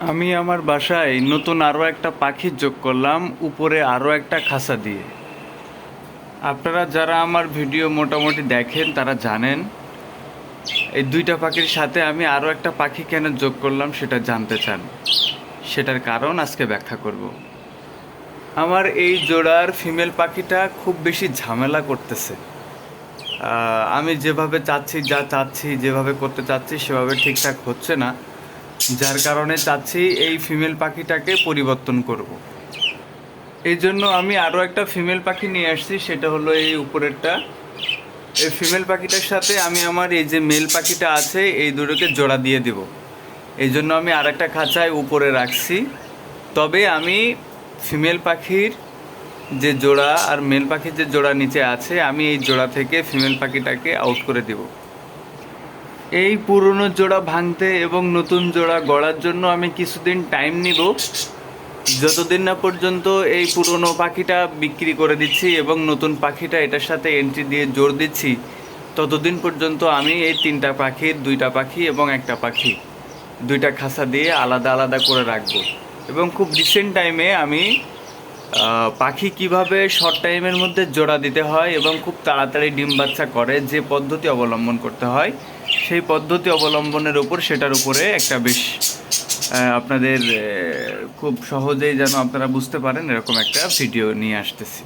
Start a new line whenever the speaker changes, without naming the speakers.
আমি আমার বাসায় নতুন আরও একটা পাখি যোগ করলাম, উপরে আরও একটা খাঁচা দিয়ে। আপনারা যারা আমার ভিডিও মোটামুটি দেখেন, তারা জানেন, এই দুইটা পাখির সাথে আমি আরও একটা পাখি কেন যোগ করলাম সেটা জানতে চান। সেটার কারণ আজকে ব্যাখ্যা করব। আমার এই জোড়ার ফিমেল পাখিটা খুব বেশি ঝামেলা করতেছে। আমি যেভাবে চাচ্ছি, যা চাচ্ছি, যেভাবে করতে চাচ্ছি, সেভাবে ঠিকঠাক হচ্ছে না। যার কারণে চাচ্ছি এই ফিমেল পাখিটাকে পরিবর্তন করব। এই জন্য আমি আরও একটা ফিমেল পাখি নিয়ে আসছি, সেটা হলো এই উপরেরটা। এই ফিমেল পাখিটার সাথে আমি আমার এই যে মেল পাখিটা আছে, এই দুটোকে জোড়া দিয়ে দেব। এই জন্য আমি আর একটা খাঁচায় উপরে রাখছি। তবে আমি ফিমেল পাখির যে জোড়া আর মেল পাখির যে জোড়া নিচে আছে, আমি এই জোড়া থেকে ফিমেল পাখিটাকে আউট করে দেব। এই পুরনো জোড়া ভাঙতে এবং নতুন জোড়া গড়ার জন্য আমি কিছুদিন টাইম নিব। যতদিন না পর্যন্ত এই পুরনো পাখিটা বিক্রি করে দিচ্ছি এবং নতুন পাখিটা এটার সাথে এন্ট্রি দিয়ে জোর দিচ্ছি, ততদিন পর্যন্ত আমি এই তিনটা পাখির দুইটা পাখি এবং একটা পাখি, দুইটা খাসা দিয়ে আলাদা আলাদা করে রাখব। এবং খুব রিসেন্ট টাইমে আমি পাখি কীভাবে শর্ট টাইমের মধ্যে জোড়া দিতে হয় এবং খুব তাড়াতাড়ি ডিম বাচ্চা করে যে পদ্ধতি অবলম্বন করতে হয়, সেই পদ্ধতি অবলম্বনের উপর সেটার উপরে একটা বেশ আপনাদের খুব সহজেই যেন আপনারা বুঝতে পারেন এরকম একটা ভিডিও নিয়ে আসতেছি।